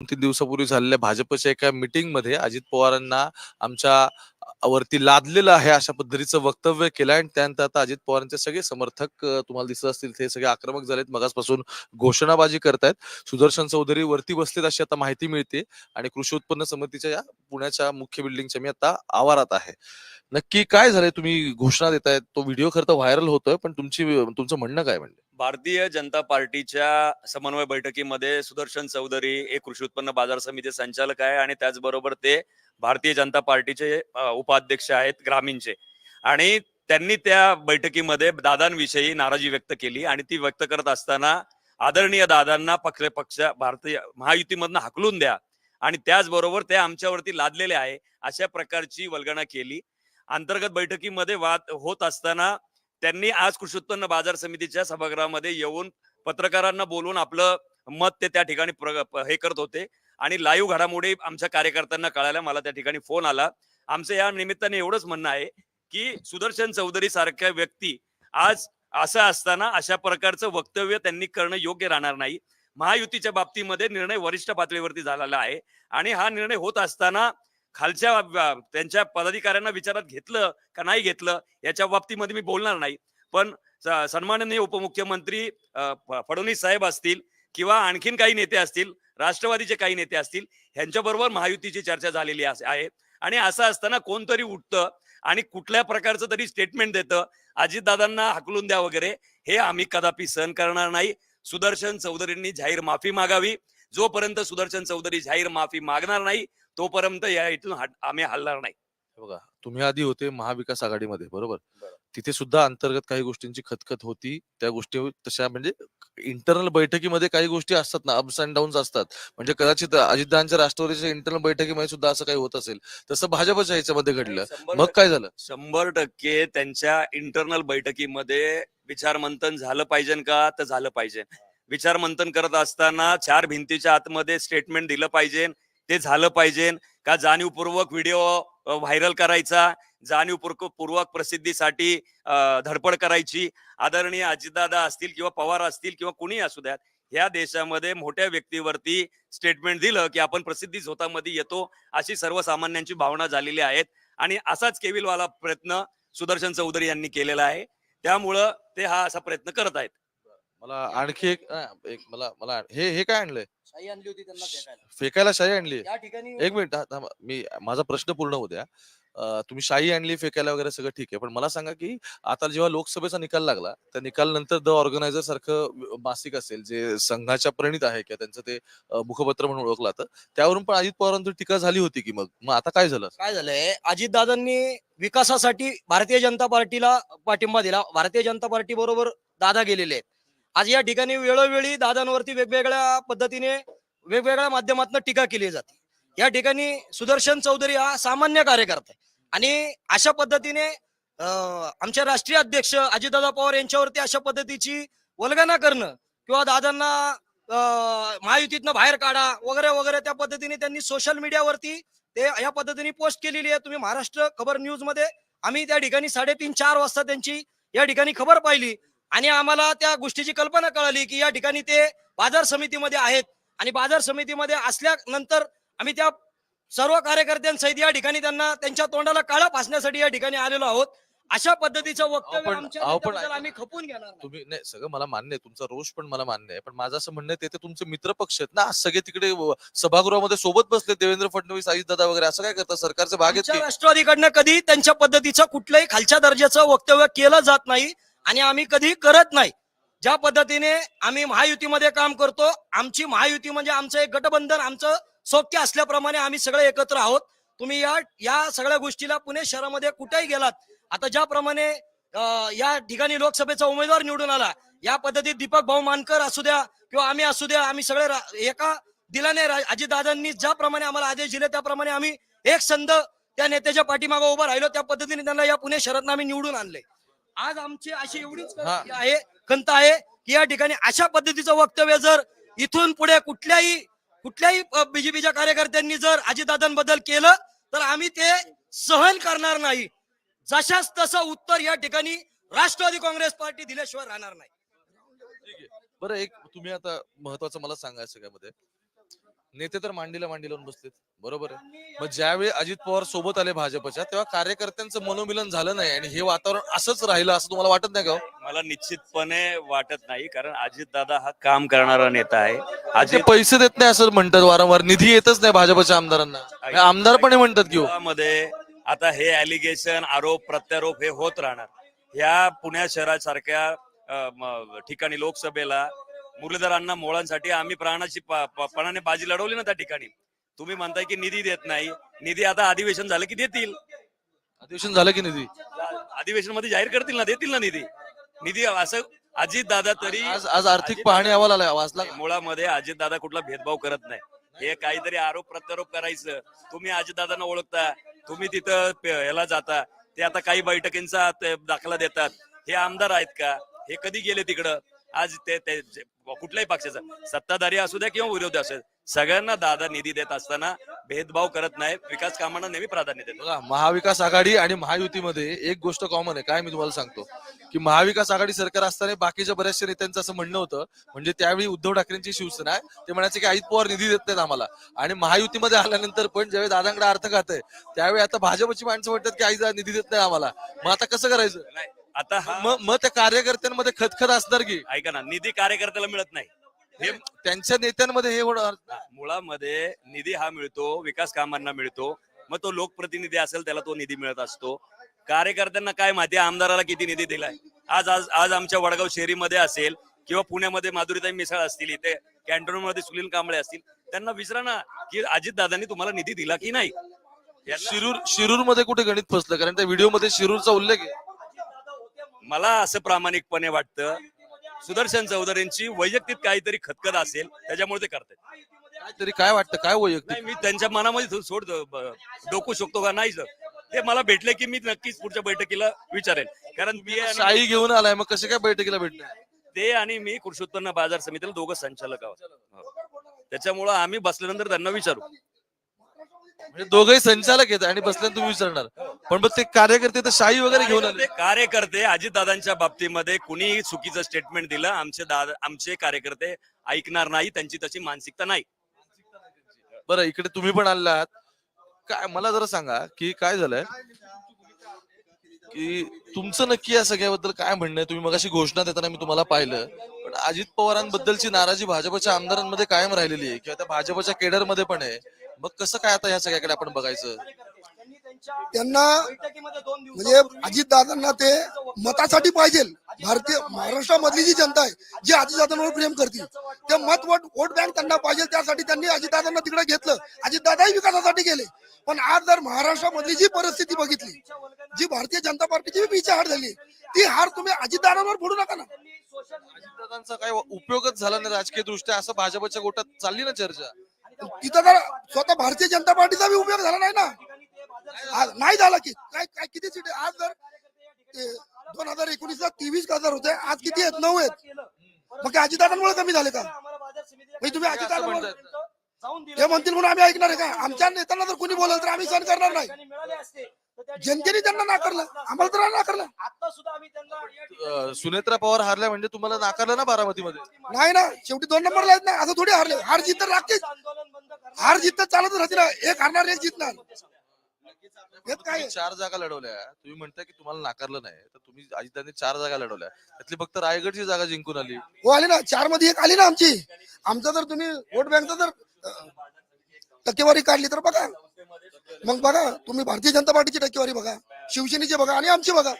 तीन दिवसापूर्वी झालेल्या भाजपच्या एका मीटिंगमध्ये अजित पवारांना आमच्या वरती लादलेलं आहे अशा पद्धतीचं वक्तव्य केलं आणि त्यानंतर आता अजित पवारांचे सगळे समर्थक तुम्हाला दिसत असतील ते सगळे आक्रमक झालेत. मगासपासून घोषणाबाजी करतायत. सुदर्शन चौधरी वरती बसलेत अशी आता माहिती मिळते आणि कृषी उत्पन्न समितीच्या या पुण्याच्या मुख्य बिल्डिंगच्या मी आता आवारात आहे. नक्की काय झालंय? तुम्ही घोषणा देतायत. तो व्हिडिओ खरं तर व्हायरल होतोय पण तुमची तुमचं म्हणणं काय म्हणजे भारतीय जनता पार्टीच्या समन्वय बैठकीमध्ये सुदर्शन चौधरी हे कृषी उत्पन्न बाजार समिती संचालक आहे आणि त्याचबरोबर ते भारतीय जनता पार्टीचे उपाध्यक्ष आहेत ग्रामीणचे. आणि त्यांनी त्या बैठकीमध्ये दादांविषयी नाराजी व्यक्त केली आणि ती व्यक्त करत असताना आदरणीय दादांना पक्ष पक्ष भारतीय महायुतीमधनं हाकलून द्या आणि त्याचबरोबर ते आमच्यावरती लादलेले आहे अशा प्रकारची वल्गणा केली. अंतर्गत बैठकीमध्ये वाद होत असताना त्यांनी आज कृषी उत्पन्न बाजार समितीच्या सभागृहामध्ये येऊन पत्रकारांना बोलून आपलं मत ते त्या ठिकाणी हे करत होते. आणि लाईव्ह घडामोडी आमच्या कार्यकर्त्यांना कळायला मला त्या ठिकाणी फोन आला. आमचं या निमित्ताने एवढंच म्हणणं आहे की सुदर्शन चौधरी सारख्या व्यक्ती आज असं असताना अशा प्रकारचं वक्तव्य त्यांनी करणं योग्य राहणार नाही. महायुतीच्या बाबतीमध्ये निर्णय वरिष्ठ पातळीवरती झालेला आहे. आणि हा निर्णय होत असताना खालच्या त्यांच्या पदाधिकाऱ्यांना विचारात घेतलं का नाही घेतलं याच्या बाबतीमध्ये मी बोलणार नाही. पण सन्माननीय उपमुख्यमंत्री फडणवीस साहेब असतील किंवा आणखीन काही नेते असतील राष्ट्रवादीचे काही नेते असतील ह्यांच्याबरोबर महायुतीची चर्चा झालेली आहे. आणि असं असताना कोणतरी उठतं आणि कुठल्या प्रकारचं तरी स्टेटमेंट देतं अजितदादांना हकलून द्या वगैरे हे आम्ही कदापि सहन करणार नाही. सुदर्शन चौधरींनी जाहीर माफी मागावी. जोपर्यंत सुदर्शन चौधरी जाहीर माफी मागणार नाही तोपर्यंत या इथून हट- आम्ही हलणार नाही. बघा तुम्ही आधी होते महाविकास आघाडीमध्ये बरोबर? बरोबर. तिथे सुद्धा अंतर्गत काही गोष्टींची खतखत होती. त्या गोष्टी तशा म्हणजे इंटरनल बैठकीमध्ये काही गोष्टी असतात ना अप्स अँड डाऊन्स असतात. म्हणजे कदाचित अजितदानच्या राष्ट्रवादीच्या इंटरनल बैठकीमध्ये सुद्धा असं काही होत असेल. तसं भाजपच्या ह्याच्यामध्ये घडलं. शंभर मग काय झालं? शंभर टक्के त्यांच्या इंटरनल बैठकीमध्ये विचारमंथन झालं पाहिजे का? तर झालं पाहिजे. विचारमंथन करत असताना चार भिंतीच्या आतमध्ये स्टेटमेंट दिलं पाहिजे. ते झालं पाहिजे. का जाणीवपूर्वक व्हिडिओ व्हायरल करायचा? जाणीवपूर्वक पूर्वक प्रसिद्धीसाठी धडपड करायची? आदरणीय अजितदादा असतील किंवा पवार असतील किंवा कुणी असू द्यात ह्या देशामध्ये मोठ्या व्यक्तीवरती स्टेटमेंट दिलं की आपण प्रसिद्धी झोतामध्ये येतो अशी सर्वसामान्यांची भावना झालेली आहेत. आणि असाच केविलवाला प्रयत्न सुदर्शन चौधरी यांनी केलेला आहे. त्यामुळं ते हा असा प्रयत्न करत आहेत. मला आणखी एक अं, एक मला मला हे हे काय आणलंय? शाई आणली होती त्यांना फेकायला. फेकायला शाई आणली. या ठिकाणी एक मिनिट हा, थांबा. मी माझा प्रश्न पूर्ण होऊ द्या. अं, तुम्ही शाई आणली फेकायला वगैरे सगळं ठीक आहे पण मला सांगा की आता जेव्हा लोकसभेचा निकाल लागला त्या निकाल नंतर द ऑर्गनायझर सारखं व- मासिक असेल जे संघाच्या प्रणित आहे किंवा त्यांचं ते अं, मुखपत्र म्हणून ओळखलं जातं त्यावरून पण अजित पवारांची टीका झाली होती की मग मग आता काय झालं? काय झालंय? अजितदादांनी विकासासाठी भारतीय जनता पार्टीला पाठिंबा दिला. भारतीय जनता पार्टी बरोबर दादा गेलेले आहेत. आज या ठिकाणी वेळोवेळी दादांवरती वेगवेगळ्या पद्धतीने वेगवेगळ्या माध्यमातून टीका केली जाते. या ठिकाणी सुदर्शन चौधरी हा सामान्य कार्यकर्ता आहे. आणि अशा पद्धतीने आमच्या राष्ट्रीय अध्यक्ष अजितदादा पवार यांच्यावरती अशा पद्धतीची वल्गना करणं किंवा दादांना महायुतीतनं बाहेर काढा वगैरे वगैरे त्या पद्धतीने त्यांनी सोशल मीडियावरती ते या पद्धतीने पोस्ट केलेली आहे. तुम्ही महाराष्ट्र खबर न्यूजमध्ये आम्ही त्या ठिकाणी साडेतीन चार वाजता त्यांची या ठिकाणी खबर पाहिली. आणि आम्हाला त्या गोष्टीची कल्पना कळाली की या ठिकाणी ते बाजार समितीमध्ये आहेत. आणि बाजार समितीमध्ये असल्यानंतर आम्ही त्या सर्व कार्यकर्त्यांसहित या ठिकाणी त्यांना त्यांच्या तोंडाला काळा फासण्यासाठी या ठिकाणी आलेलो आहोत. अशा पद्धतीचं वक्तव्य आम्ही खपून घेणार. तुम्ही नाही सगळं मला मान्य आहे. तुमचा रोष पण मला मान्य आहे. पण माझं असं म्हणणं आहे ते तुमचे मित्र पक्ष आहेत ना. आज सगळे तिकडे सभागृहामध्ये सोबत बसले देवेंद्र फडणवीस अजितदादा वगैरे. असं काय करतात? सरकारचे भाग आहेत राष्ट्रवादीकडनं कधी त्यांच्या पद्धतीचं कुठल्याही खालच्या दर्जाचं वक्तव्य केलं जात नाही. आणि आम्ही कधी करत नाही. ज्या पद्धतीने आम्ही महायुतीमध्ये काम करतो आमची महायुती म्हणजे आमचं एक गटबंधन आमचं सौख्य असल्याप्रमाणे आम्ही सगळे एकत्र आहोत. तुम्ही या या सगळ्या गोष्टीला पुणे शहरामध्ये कुठेही गेलात आता ज्याप्रमाणे या ठिकाणी लोकसभेचा उमेदवार निवडून आला या पद्धतीत दीपक भाऊ मानकर असू द्या किंवा आम्ही असू द्या आम्ही सगळे एका दिलाने अजितदादांनी ज्याप्रमाणे आम्हाला आदेश दिले त्याप्रमाणे आम्ही एक संध त्या नेत्याच्या पाठीमागे उभं राहिलो त्या पद्धतीने त्यांना या पुणे शहरात आम्ही निवडून आणले. आज आमची अशी एवढीच. खंत आहे खंत आहे की या ठिकाणी अशा पद्धतीचं वक्तव्य जर इथून पुढे कुठल्याही कुठल्याही बीजेपीच्या कार्यकर्त्यांनी जर अजितदादांबद्दल केलं तर आम्ही ते सहन करणार नाही. जशाच तसं उत्तर या ठिकाणी राष्ट्रवादी काँग्रेस पार्टी दिल्याशिवाय राहणार नाही. बरं एक तुम्ही आता महत्वाचं मला सांगायचं सगळ्यामध्ये. नेते तर मांडीला मांडी लावून बसलेत. बरोबर आहे. मग ज्यावेळी अजित पवार सोबत आले भाजपच्या तेव्हा कार्यकर्त्यांचं मनोमिलन झालं नाही आणि हे वातावरण असंच राहिलं असं तुम्हाला वाटत नाही का हो? मला निश्चितपणे वाटत नाही कारण अजित दादा हा काम करणारा नेता आहे. ते अजित पैसे देत नाही असं म्हणतात वारंवार. निधी येतच नाही भाजपच्या आमदारांना. हे आमदारपणे म्हणतात की हो. मध्ये आता हे ऍलिगेशन आरोप प्रत्यारोप हे होत राहणार. ह्या पुण्या शहरासारख्या अ, म, ठिकाणी लोकसभेला मुरलीधरांना मोळांसाठी आम्ही प्राणाची पणाने बाजी लढवली ना त्या ठिकाणी. तुम्ही म्हणताय की निधी देत नाही. निधी आता अधिवेशन झालं की देतील. अधिवेशन झालं की निधी? अधिवेशनमध्ये जाहीर करतील ना? देतील ना निधी? निधी असं अजित दादा तरी आज आज आर्थिक पाहणी अहवाल आलाय वाचला? मुळामध्ये अजित दादा कुठला भेदभाव करत नाही. हे काहीतरी आरोप प्रत्यारोप करायचं. तुम्ही अजित दादांना ओळखता. तुम्ही तिथं पे- याला जाता. ते आता काही बैठकींचा दाखला देतात. हे आमदार आहेत का? हे कधी गेले तिकडं? आज ते कुठल्याही पक्षाचा. सत्ताधारी असू द्या किंवा विरोधी असू सगळ्यांना दादा निधी देत असताना भेदभाव करत नाही. विकास कामांना नेहमी प्राधान्य बघा महाविकास आघाडी आणि महायुतीमध्ये एक गोष्ट कॉमन आहे. काय मी तुम्हाला सांगतो? की महाविकास आघाडी सरकार असताना बाकीच्या बऱ्याचशा नेत्यांचं असं म्हणणं होतं. म्हणजे त्यावेळी उद्धव ठाकरेंची शिवसेना आहे. ते म्हणायचे की अजित पवार निधी देत नाहीत आम्हाला. आणि महायुतीमध्ये आल्यानंतर पण ज्यावेळी दादांकडे अर्थ खात आहे त्यावेळी आता भाजपची माणसं म्हणतात की आई निधी देत नाही आम्हाला. मग आता कसं करायचं? नाही आता हा मग मग त्या कार्यकर्त्यांमध्ये खतखत असणार की? ऐका ना निधी कार्यकर्त्याला मिळत नाही. हे त्यांच्या नेत्यांमध्ये हे होणार. मुळामध्ये निधी हा मिळतो विकास कामांना मिळतो. मग तो लोकप्रतिनिधी असेल त्याला तो निधी मिळत असतो. कार्यकर्त्यांना काय माहिती आहे? आमदाराला किती निधी दिलाय? आज आज आज आमच्या वडगाव शहरीमध्ये असेल किंवा पुण्यामध्ये माधुरीताई मिसाळ असतील इथे कॅन्टोनमध्ये सुनील कांबळे असतील त्यांना विचारा ना की अजित दादांनी तुम्हाला निधी दिला की नाही? यांना- शिरूर शिरूरमध्ये कुठे गणित फसलं? कारण त्या व्हिडिओमध्ये शिरूरचा उल्लेख आहे. मला असं प्रामाणिकपणे वाटतं सुदर्शन चौधरींची वैयक्तिक काहीतरी खतखत असेल त्याच्यामुळे ते करतात काहीतरी काय वाटतं? काय वैयक्तिक? मी त्यांच्या मनामध्ये थो- सोड ब- डोकू शकतो का? नाही सर. ते मला भेटले की मी नक्कीच पुढच्या बैठकीला विचारेल. कारण मी आणि- शाही घेऊन आलाय मग कसे काय बैठकीला भेटणार? ते आणि मी कृषी उत्पन्न बाजार समितीला दोघं संचालक आहोत. हो. त्याच्यामुळं आम्ही बसल्यानंतर त्यांना विचारू. म्हणजे दोघही संचालक आहेत आणि बसल्यानं तुम्ही विचारणार. पण मग ते कार्यकर्ते तर शाही वगैरे घेऊन आले. ते कार्यकर्ते अजितदादांच्या बाबतीमध्ये कुणी चुकीचं स्टेटमेंट दिलं आमचे दादा आमचे कार्यकर्ते ऐकणार नाही त्यांची तशी मानसिकता नाही. बरं इकडे तुम्ही पण आलात. काय मला जरा सांगा की काय झालंय? की तुमचं नक्की या सगळ्याबद्दल काय म्हणणं आहे? तुम्ही मगाशी घोषणा देताना मी तुम्हाला पाहिलं. पण अजित पवारांबद्दलची नाराजी भाजपच्या आमदारांमध्ये कायम राहिलेली आहे. किंवा त्या भाजपच्या केडरमध्ये पण आहे. मग कसं काय आता ह्या सगळ्याकडे आपण बघायचं? त्यांना म्हणजे अजितदादांना ते मतासाठी पाहिजे. भारतीय महाराष्ट्रामधली जी जनता आहे जी अजितदादांवर प्रेम करतील ते मत वोट वोट बँक त्यांना पाहिजे त्यासाठी त्यांनी अजितदादांना तिकडे घेतलं. अजितदादाही विकासासाठी गेले. पण आज जर महाराष्ट्रामधली जी परिस्थिती बघितली जी भारतीय जनता पार्टीची पिछे हार झाली ती हार तुम्ही अजितदादांवर फोडू नका ना. अजितदादांचा काय उपयोगच झाला नाही राजकीय दृष्ट्या असं भाजपच्या गोटात चालली ना चर्चा. तिथं जर स्वतः भारतीय जनता पार्टीचा बी उपयोग झाला नाही ना. आज नाही झाला की. काय काय किती सीट आज जर दोन हजार एकोणीस ला तेवीस खासदार होते. आज किती आहेत? नऊ आहेत. मग काय अजितदादांमुळे कमी झाले का? म्हणजे तुम्ही अजितदादांमुळे. ते म्हणतील म्हणून आम्ही ऐकणार आहे का? आमच्या नेत्यांना जर कोणी बोलल तर आम्ही सहन करणार नाही. जनतेने त्यांना नाकारलं. आम्हाला तर नाकारलं. सुनेत्रा पवार हारल्या म्हणजे तुम्हाला नाकारलं ना बारामतीमध्ये? नाही ना. शेवटी दोन नंबरला आहेत ना. असं थोडी हारले. हार जीत तर लागतेच. हार जीत तर चालतच राहते ना. एक हारणार एक जितणार. यात काय तुम्ही आहे? चार जागा लढवल्या. तुम्ही म्हणताय की तुम्हाला नाकारलं नाही. तर तुम्ही अजितदादांनी चार जागा लढवल्या. त्यातली फक्त रायगडची जागा जिंकून आली. हो आली ना. चारमध्ये एक आली ना आमची. आमचं जर तुम्ही वोट बँकचा जर अं, टक्केवारी काढली तर बघा. मग बघा तुम्ही भारतीय जनता पार्टीची टक्केवारी बघा. शिवसेनेची बघा आणि आमची बघा.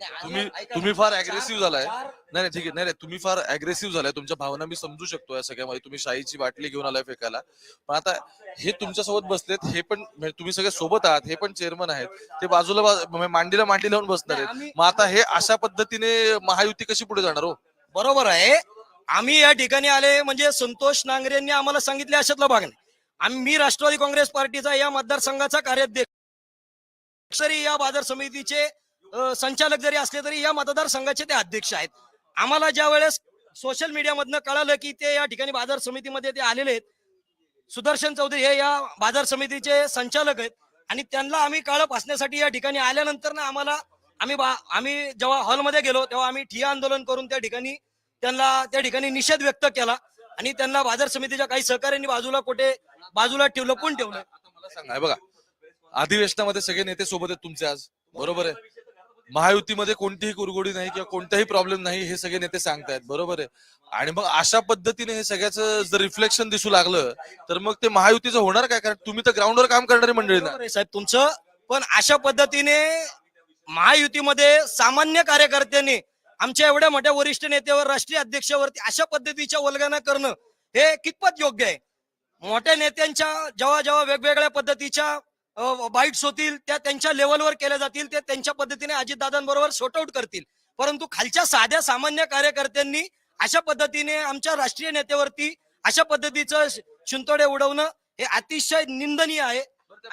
तुम्ही तुम्ही फार अग्रेसिव्ह झालाय. नाही नाही ठीक आहे. नाही नाही तुम्ही फार अग्रेसिव्ह झालाय. तुमच्या भावना मी समजू शकतो या सगळ्यामध्ये. तुम्ही शाईची बाटली घेऊन आलाय फेकायला. पण आता हे तुमच्यासोबत बसलेत हे पण म्हणजे तुम्ही सगळे सोबत आहात हे पण चेअरमन आहेत. ते बाजूला म्हणजे मांडीला मांडी लावून बसणार आहेत. मग आता हे अशा पद्धतीने महायुती कशी पुढे जाणार हो? बरोबर आहे. आम्ही या ठिकाणी आले म्हणजे संतोष नांगरेंनी आम्हाला सांगितले अशातला भाग नाही. आम्ही मी राष्ट्रवादी काँग्रेस पार्टीचा या मतदारसंघाचा कार्याध्यक्ष या बाजार समितीचे संचालक जरी असले तरी या मतदारसंघाचे ते अध्यक्ष आहेत. आम्हाला ज्या वेळेस सोशल मीडियामधनं कळालं की ते या ठिकाणी बाजार समितीमध्ये ते आलेले आहेत. सुदर्शन चौधरी हे या बाजार समितीचे संचालक आहेत आणि त्यांना आम्ही काळप असण्यासाठी या ठिकाणी आल्यानंतर ना आम्हाला आम्ही आम्ही जेव्हा हॉलमध्ये गेलो तेव्हा आम्ही ठिया आंदोलन करून त्या ठिकाणी त्यांना त्या ठिकाणी निषेध व्यक्त केला आणि त्यांना बाजार समितीच्या काही सहकार्यांनी बाजूला कुठे बाजूला ठेवलं कोण ठेवलं? सांगा बघा अधिवेशनामध्ये सगळे नेते सोबत आहेत तुमचे आज. बरोबर आहे? महायुतीमध्ये कोणतीही कुरगोडी नाही किंवा कोणताही प्रॉब्लेम नाही हे सगळे नेते सांगतायत बरोबर आहे? आणि मग अशा पद्धतीने हे सगळ्याचं जर रिफ्लेक्शन दिसू लागलं तर मग ते महायुतीचं होणार काय? कारण तुम्ही तर ग्राउंडवर काम करणारी मंडळी ना. साहेब तुमचं पण अशा पद्धतीने महायुतीमध्ये सामान्य कार्यकर्त्यांनी आमच्या एवढ्या मोठ्या वरिष्ठ नेत्यावर राष्ट्रीय अध्यक्षावरती अशा पद्धतीच्या वल्गना करणं हे कितपत योग्य आहे? मोठ्या नेत्यांच्या जेव्हा जेव्हा वेगवेगळ्या पद्धतीच्या बाईट्स होतील त्या त्यांच्या लेवलवर केल्या जातील ते त्यांच्या पद्धतीने अजितदादांबरोबर सॉर्ट आउट करतील. परंतु खालच्या साध्या सामान्य कार्यकर्त्यांनी अशा पद्धतीने आमच्या राष्ट्रीय नेत्यावरती अशा पद्धतीचं शिंतोडे उडवणं हे अतिशय निंदनीय आहे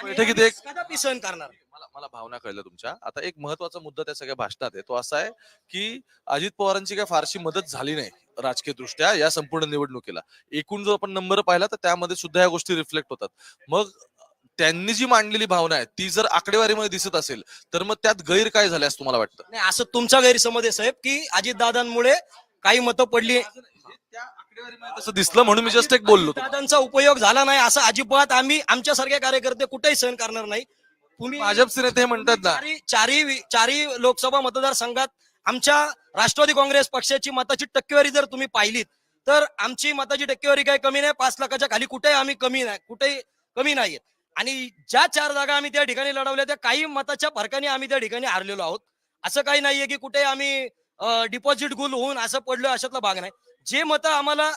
बैठकीत एक कदापि सहन करणार मला मला भावना कळल्या तुमच्या. आता एक महत्त्वाचा मुद्दा त्या सगळ्या भाषणात आहे. तो असा आहे की अजित पवारांची काय फारशी मदत झाली नाही राजकीय दृष्ट्या या संपूर्ण निवडणुकीला. एकूण जर आपण नंबर पाहिला तर त्यामध्ये सुद्धा या गोष्टी रिफ्लेक्ट होतात. मग त्यांनी जी मांडलेली भावना आहे ती जर आकडेवारीमध्ये दिसत असेल तर मग त्यात गैर काय झाले असं तुम्हाला वाटतं? नाही असं तुमचा गैरसमज आहे साहेब की अजितदादांमुळे काही मतं पडली. त्या आकडेवारीमध्ये तसं दिसलं म्हणून मी जस्ट एक बोललो. दादांचा उपयोग झाला नाही असं अजिबात आम्ही आमच्यासारखे कार्यकर्ते कुठेही सहन करणार नाही. तुम्ही भाजपचे नेते म्हणतात ना. चारी चारी वि- चारी लोकसभा मतदारसंघात आमच्या राष्ट्रवादी काँग्रेस पक्षाची मताची टक्केवारी जर तुम्ही पाहिलीत तर आमची मताची टक्केवारी काही कमी नाही पाच लाखाच्या खाली कुठेही आम्ही कमी नाही कुठेही कमी नाहीये. आणि ज्या चार जागा आम्ही त्या ठिकाणी लढवल्या त्या काही मताच्या फरकाने आम्ही त्या ठिकाणी हारलेलो आहोत. असं काही नाहीये की कुठे आम्ही डिपॉझिट गुल होऊन असं पडलो अशातला भाग नाही. जे मतं आम्हाला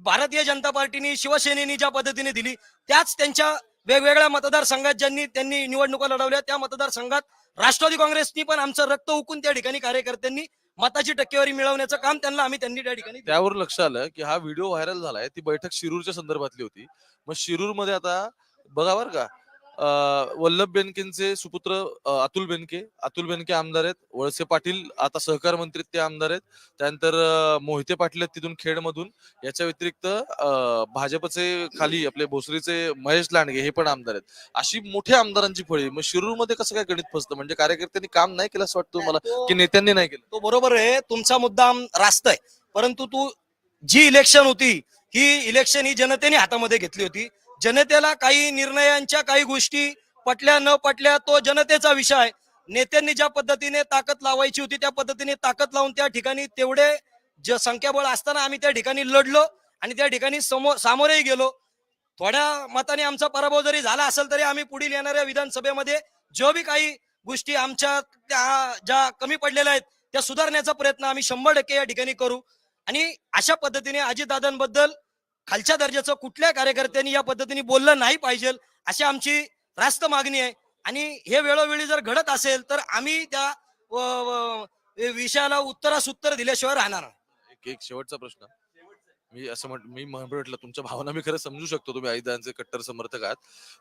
भारतीय जनता पार्टीने शिवसेनेने ज्या पद्धतीने दिली त्याच त्यांच्या वेगवेगळ्या मतदारसंघात ज्यांनी त्यांनी निवडणुका लढवल्या त्या मतदारसंघात राष्ट्रवादी काँग्रेसनी पण आमचं रक्त उकून त्या ठिकाणी कार्यकर्त्यांनी मताची टक्केवारी मिळवण्याचं काम त्यांना आम्ही त्यांनी त्या ठिकाणी त्यावर लक्ष आलं की हा व्हिडिओ व्हायरल झालाय. ती बैठक शिरूरच्या संदर्भातली होती. मग शिरूरमध्ये आता बघा बर का. वल्लभ बेनकेंचे सुपुत्र अतुल बेनके. अतुल बेनके आमदार आहेत. वळसे पाटील आता सहकार मंत्री ते आमदार आहेत. त्यानंतर मोहिते पाटील आहेत तिथून खेडमधून. याच्या व्यतिरिक्त भाजपचे खाली आपले भोसरीचे महेश लांडगे हे पण आमदार आहेत. अशी मोठ्या आमदारांची फळी मग शिरूरमध्ये कसं काय गणित फसतं? म्हणजे कार्यकर्त्यांनी काम नाही केलं असं वाटतं मला की नेत्यांनी नाही केलं? तो बरोबर आहे. तुमचा मुद्दा रास्त आहे. परंतु तू जी इलेक्शन होती ही इलेक्शन ही जनतेने हातामध्ये घेतली होती. जनतेला काही निर्णयांच्या काही गोष्टी पटल्या न पटल्या तो जनतेचा विषय आहे. नेत्यांनी ज्या पद्धतीने ताकद लावायची होती त्या पद्धतीने ताकद लावून त्या ठिकाणी तेवढे ज संख्याबळ असताना आम्ही त्या ठिकाणी लढलो आणि त्या ठिकाणी समोर सामोरेही गेलो. थोड्या मताने आमचा पराभव जरी झाला असेल तरी आम्ही पुढील येणाऱ्या विधानसभेमध्ये जो बी काही गोष्टी आमच्या त्या ज्या कमी पडलेल्या आहेत त्या सुधारण्याचा प्रयत्न आम्ही शंभर टक्के या ठिकाणी करू. आणि अशा पद्धतीने अजितदादांबद्दल खालच्या दर्जाचं कुठल्या कार्यकर्त्यांनी या पद्धतीने बोललं नाही पाहिजे अशी आमची रास्त मागणी आहे. आणि हे वेळोवेळी जर घडत असेल तर आम्ही त्या विषयाला उत्तरास उत्तर दिल्याशिवाय राहणार एक शेवटचा प्रश्न. मी असं म्हट मी म्ह- म्हटलं तुमच्या भावना मी खरं समजू शकतो तुम्ही आईदांचे कट्टर समर्थक आहात.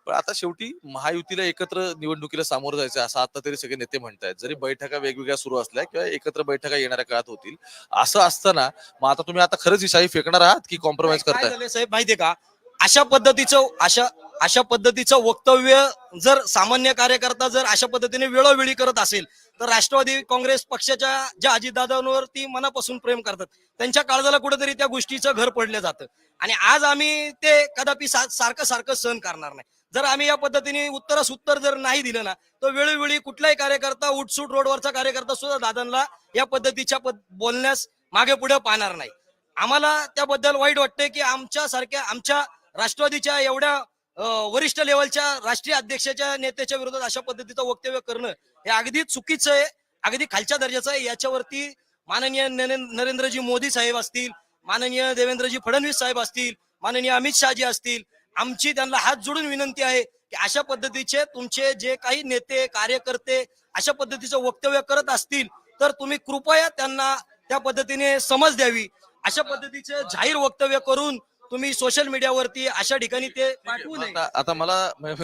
पण आता शेवटी महायुतीला एकत्र निवडणुकीला सामोरं जायचं असं आता तरी सगळे नेते म्हणतायत. जरी बैठका वेगवेगळ्या सुरू असल्या किंवा एकत्र बैठका येणाऱ्या काळात होतील असं असताना मग आता तुम्ही आता खरंच ही शाही फेकणार आहात की कॉम्प्रोमाइज करताय? साहेब? माहितीये का? अशा पद्धतीचं अशा अशा पद्धतीचं वक्तव्य जर सामान्य कार्यकर्ता जर अशा पद्धतीने वेळोवेळी करत असेल तर राष्ट्रवादी काँग्रेस पक्षाच्या ज्या अजितदादांवरती मनापासून प्रेम करतात. त्यांच्या काळजाला कुठेतरी त्या गोष्टीचं घर पडलं जातं. आणि आज आम्ही ते कदापि सारखं सारखं सहन करणार नाही. जर आम्ही या पद्धतीने उत्तरास उत्तर जर नाही दिलं ना तर वेळोवेळी कुठलाही कार्यकर्ता उठसूट रोडवरचा कार्यकर्ता सुद्धा दादांना या पद्धतीच्या पद- बोलण्यास मागे पुढे पाहणार नाही. आम्हाला त्याबद्दल वाईट वाटतंय की आमच्यासारख्या आमच्या राष्ट्रवादीच्या एवढ्या वरिष्ठ लेवलच्या राष्ट्रीय अध्यक्षाच्या नेत्याच्या विरोधात अशा पद्धतीचं वक्तव्य करणं हे अगदी चुकीचं आहे अगदी खालच्या दर्जाचं आहे. याच्यावरती माननीय नरेंद्रजी मोदी साहेब असतील माननीय देवेंद्रजी फडणवीस साहेब असतील माननीय अमित शहाजी असतील आमची त्यांना हात जोडून विनंती आहे की अशा पद्धतीचे तुमचे जे काही नेते कार्यकर्ते अशा पद्धतीचं वक्तव्य करत असतील तर तुम्ही कृपया त्यांना त्या पद्धतीने समज द्यावी. अशा पद्धतीचे जाहीर वक्तव्य करून तुम्ही सोशल मीडियावरती अशा ठिकाणी ते पाठवू नये. आता आता मला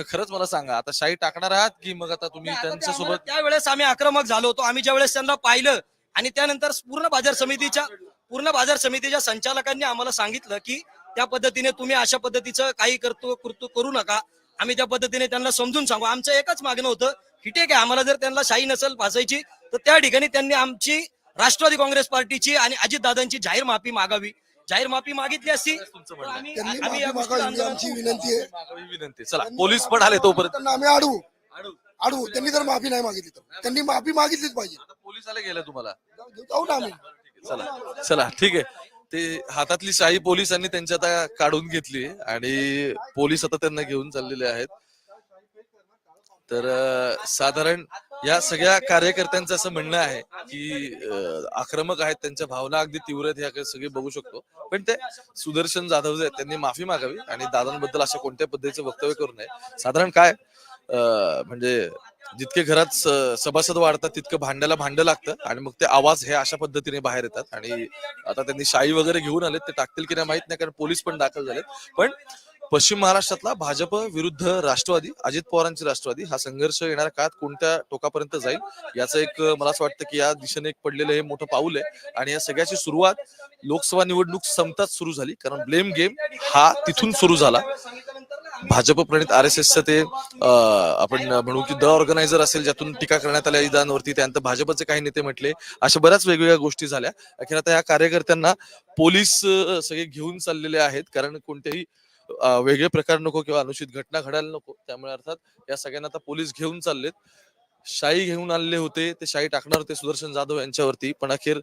खरंच मला सांगा आता शाही टाकणार आहात की मग आता तुम्ही आता ते त्यांच्या आम्हाला सोबत त्यावेळेस आम्ही आक्रमक झालो होतो. आम्ही ज्यावेळेस त्यांना पाहिलं आणि त्यानंतर पूर्ण बाजार समितीच्या पूर्ण बाजार समितीच्या संचालकांनी आम्हाला सांगितलं की त्या पद्धतीने तुम्ही अशा पद्धतीचं काही करतो करतो करू नका. आम्ही त्या पद्धतीने त्यांना समजून सांगू. आमचं एकच मागणं होतं की ठीक आहे आम्हाला जर त्यांना शाही नसेल फासायची तर त्या ठिकाणी त्यांनी आमची राष्ट्रवादी काँग्रेस पार्टीची आणि अजितदादांची जाहीर माफी मागावी. जाहीर माफी मागितली असती. तुमचं तर म्हणणं आहे. आम्ही त्यांनी आम्ही माफी या गोष्टीला मागावी ही आमची विनंती आहे. मागावी विनंती. चला पोलीस पण आले तोपर्यंत. त्यांना आम्ही अडवू अडवू त्यांनी जर माफी नाही मागितली तर. त्यांनी माफी मागितलीच पाहिजे. आता पोलीस आले गेले तुम्हाला. जाऊ ना आम्ही. चला चला ठीक आहे. ते हातातली शाही पोलिसांनी त्यांची आता काढून घेतली आणि पोलीस आता त्यांना घेऊन चाललेले आहेत. तर अं, साधारण या सगळ्या कार्यकर्त्यांचं असं म्हणणं आहे की आक्रमक आहेत त्यांच्या भावना अगदी तीव्र आहेत हे सगळे बघू शकतो. पण ते सुदर्शन जाधव जे आहेत त्यांनी माफी मागावी आणि दादांबद्दल अशा कोणत्या पद्धतीचं वक्तव्य करू नये. साधारण काय म्हणजे जितके घरात स- सभासद वाढतात तितकं भांड्याला भांड लागतं आणि मग ते आवाज हे अशा पद्धतीने बाहेर येतात. आणि आता त्यांनी शाई वगैरे घेऊन आले ते टाकतील की नाही माहीत नाही कारण पोलीस पण दाखल झालेत. पण पश्चिम महाराष्ट्रातला भाजप विरुद्ध राष्ट्रवादी अजित पवारांची राष्ट्रवादी हा संघर्ष येणाऱ्या काळात कोणत्या टोकापर्यंत जाईल? याचं एक मला असं वाटतं की या दिशेने एक पडलेलं हे मोठं पाऊल आहे. आणि या सगळ्याची सुरुवात लोकसभा निवडणूक संपताच सुरू झाली. कारण ब्लेम गेम हा तिथून सुरू झाला. भाजप प्रणित आर एस एसचं ते आपण म्हणू की द ऑर्गनायझर असेल ज्यातून टीका करण्यात आल्या इदांवरती त्यानंतर भाजपचे काही नेते म्हटले अशा बऱ्याच वेगवेगळ्या गोष्टी झाल्या. अखेर आता या कार्यकर्त्यांना पोलीस सगळे घेऊन चाललेले आहेत. कारण कोणत्याही वेगळे प्रकार नको किंवा अनुचित घटना घडायला नको. त्यामुळे अर्थात या सगळ्यांना आता पोलीस घेऊन चाललेत. शाई घेऊन आलेले होते ते शाई टाकणार होते सुदर्शन जाधव यांच्यावरती. पण अखेर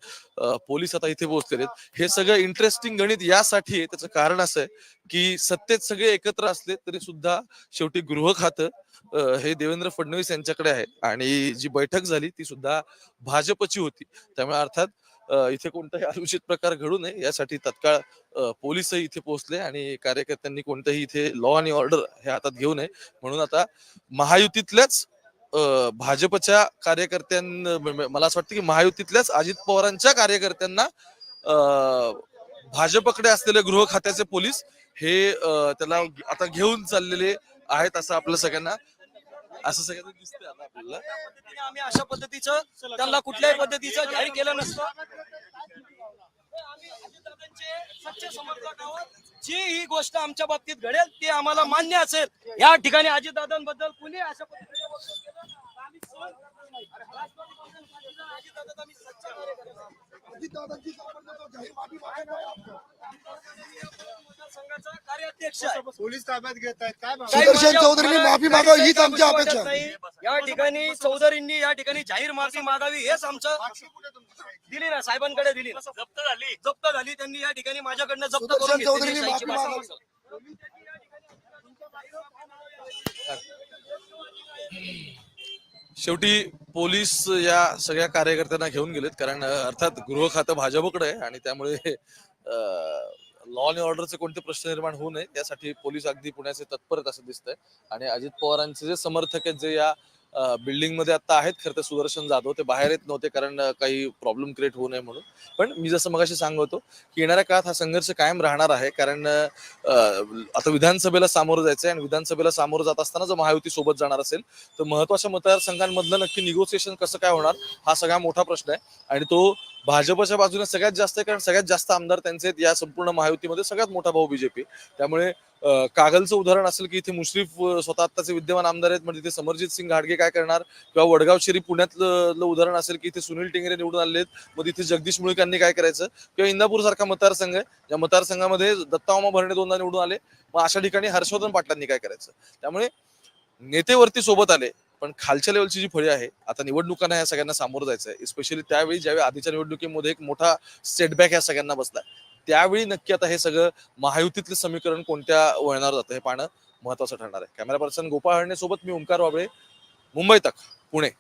पोलीस आता इथे पोहोचलेले हे सगळं इंटरेस्टिंग गणित यासाठी आहे. त्याचं कारण असं आहे की सत्तेत सगळे एकत्र असले तरी सुद्धा शेवटी गृह खातं हे देवेंद्र फडणवीस यांच्याकडे आहे. आणि जी बैठक झाली ती सुद्धा भाजपची होती. त्यामुळे अर्थात इथे कोणताही अनुचित प्रकार घडू नये यासाठी तत्काळ पोलीसही इथे पोहोचले आणि कार्यकर्त्यांनी कोणतंही इथे लॉ आणि ऑर्डर हे हातात घेऊ नये. म्हणून आता महायुतीतल्याच भाजपच्या कार्यकर्त्यांना मला असं वाटतं की महायुतीतल्याच अजित पवारांच्या कार्यकर्त्यांना भाजपकडे असलेले गृह खात्याचे पोलीस हे त्याला आता घेऊन चाललेले आहेत असं आपल्या सगळ्यांना असं सगळं दिसतंय आता आपल्याला. पद्धतीने आम्ही अशा पद्धतीचं त्यांना कुठल्याही पद्धतीचं जाहीर केलं नसतं. आम्ही अजितदादांचे सच्चे समर्थक आहोत. जी ही गोष्ट आमच्या बाबतीत घडेल ती आम्हाला मान्य असेल. या ठिकाणी अजितदादांबद्दल कुणी अशा पद्धतीने वक्तव्य केलं, तर आम्ही सहन अजितदादांची जाहीर माफी पोलीस ताब्यात घेत आहेत काय सुदर्शन चौधरींनी मागावी हीच आमची अपेक्षा नाही. या ठिकाणी चौधरींनी या ठिकाणी जाहीर माफी मागावी हेच आमचं? दिली ना साहेबांकडे दिली ना. जप्त झाली जप्त झाली त्यांनी या ठिकाणी माझ्याकडनं जप्त सुदर्शन करून चौधरींनी माफी भाषा मागावी. मागतो. शेवटी पोलीस या सगळ्या कार्यकर्त्यांना घेऊन गेलेत कारण अर्थात गृह खातं भाजपकडे आहे आणि त्यामुळे लॉ अँड ऑर्डरचे कोणते प्रश्न निर्माण होऊ नये यासाठी पोलीस अगदी पुण्याचे तत्पर आहेत असं दिसतंय. आणि अजित पवारांचे जे समर्थक आहेत जे या बिल्डिंगमध्ये आता आहेत खरं तर सुदर्शन जाधव. ते बाहेर येत नव्हते कारण काही प्रॉब्लेम क्रिएट होऊ नये म्हणून. पण मी जसं मगाशी सांगत होतो की येणाऱ्या काळात हा संघर्ष कायम राहणार आहे. कारण आता विधानसभेला सामोरं जायचं आहे आणि विधानसभेला सामोरं जात असताना जर महायुती सोबत जाणार असेल तर महत्त्वाच्या मतदारसंघांमधलं नक्की निगोसिएशन कसं काय होणार हा सगळा मोठा प्रश्न आहे. आणि तो भाजपच्या बाजूने सगळ्यात जास्त आहे कारण सगळ्यात जास्त आमदार त्यांचे आहेत या संपूर्ण महायुतीमध्ये सगळ्यात मोठा भाऊ बीजेपी त्यामुळे कागलचं उदाहरण असेल की इथे मुश्रीफ स्वतः आत्ताचे विद्यमान आमदार आहेत म्हणजे इथे समरजित सिंग घाडगे काय करणार? किंवा वडगाव शिरी पुण्यातलं उदाहरण असेल की इथे सुनील टिंगरे निवडून आले आहेत मग इथे जगदीश मुळीकांनी काय करायचं? किंवा इंदापूर सारखा मतदारसंघ आहे या मतदारसंघामध्ये दत्ताओमा भरणे दोनदा निवडून आले मग अशा ठिकाणी हर्षवर्धन पाटलांनी काय करायचं? त्यामुळे नेतेवरती सोबत आले पण खालच्या लेवलची जी फळी आहे आता निवडणुकांना या सगळ्यांना सामोरं जायचं आहे स्पेशली त्यावेळी ज्यावेळी आधीच्या निवडणुकीमध्ये एक मोठा सेटबॅक या सगळ्यांना बसला त्यावेळी नक्की आता हे सगळं महायुतीतलं समीकरण कोणत्या वळणावर जातं हे पाहणं महत्वाचं ठरणार आहे. कॅमेरा पर्सन गोपाळ हरणे सोबत मी ओंकार वाबळे मुंबई तक पुणे.